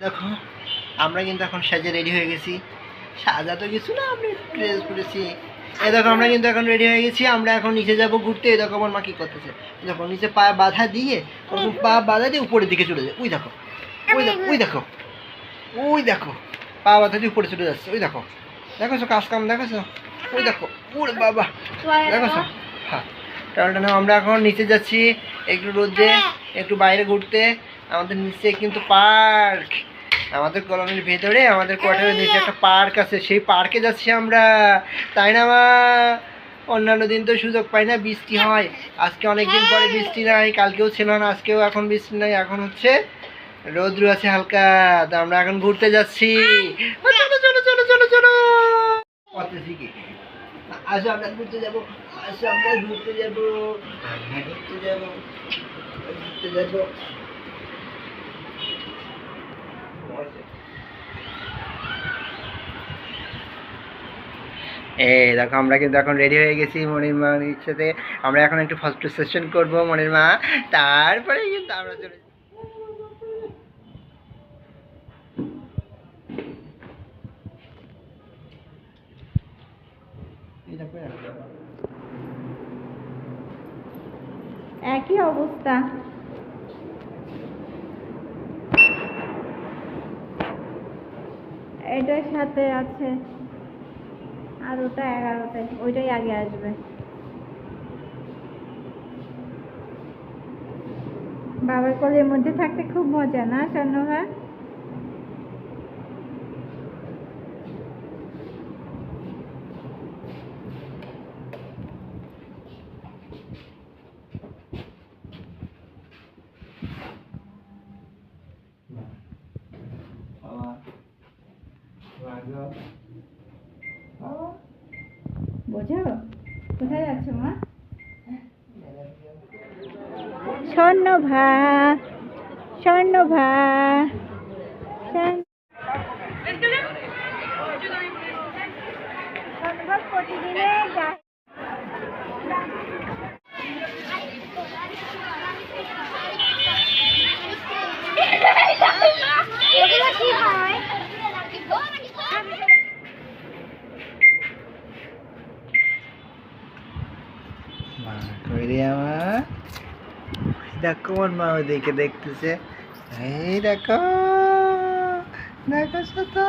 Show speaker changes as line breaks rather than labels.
দেখো আমরা কিন্তু এখন সাজে রেডি হয়ে গেছি। সাজা তো কিছু না আমরা ড্রেস পরেছি। এই দেখো আমরা কিন্তু এখন রেডি হয়ে গেছি আমরা এখন নিচে যাব ঘুরতে। এই দেখো আমার মা কি করতেছে। দেখো নিচে পা বাধা দিয়ে ওরকম পা বাধা দিয়ে উপরের দিকে চলে যায়। ওই দেখো ওই দেখো ওই দেখো ওই দেখো পা বাধা দিয়ে উপরে চলে যাচ্ছে। ওই দেখো দেখেছ কাজ কাম দেখেছ? ওই দেখো ওরে বাবা দেখেছ? হ্যাঁ টাটা না আমরা এখন নিচে যাচ্ছি একটু রোদে একটু বাইরে ঘুরতে। আমাদের নিচে কিন্তু পার্ক। আমাদের কলোনির ভেতরে আমাদের কোয়ার্টারের নিচে একটা পার্ক আছে। সেই পার্কে যাচ্ছি আমরা। তাই না মা? অন্যান্য দিন তো সুযোগ পাই না বৃষ্টি হয়। আজকে অনেক দিন পরে বৃষ্টি নাই কালকেও ছিল না আজকেও এখন বৃষ্টি নাই। এখন হচ্ছে রোদ্র আছে হালকা। তো আমরা এখন ঘুরতে যাচ্ছি। ও, চলো চলো চলো চলো চলো। পথে শিখি। আসো আমরা ঘুরতে যাব। আসো আমরা ঘুরতে যাব। আমরা ঘুরতে যাব। ঘুরতে যাব। এই দেখো আমরা কিন্তু এখন রেডি হয়ে গেছি মনির মার সাথে আমরা এখন একটু ফার্স্ট সেশন করব মনির মা তারপরে কিন্তু আমরা চলে।
একই অবস্থা। এটার সাথে আছে। আর ওটা এগারোতে ওইটাই আগে আসবে বাবার কোলের মধ্যে থাকতে খুব মজা না
বাবা, রাগো।
বোঝো? কোথায় যাচ্ছ মা? স্বর্ণভা স্বর্ণভা স্বর্ণ- স্বর্ণভা প্রতিদিনে যায়
এগুলো কি হয়
আমার। দেখো আমার মা ওইদিকে দেখতেছে। এই দেখো দেখো তো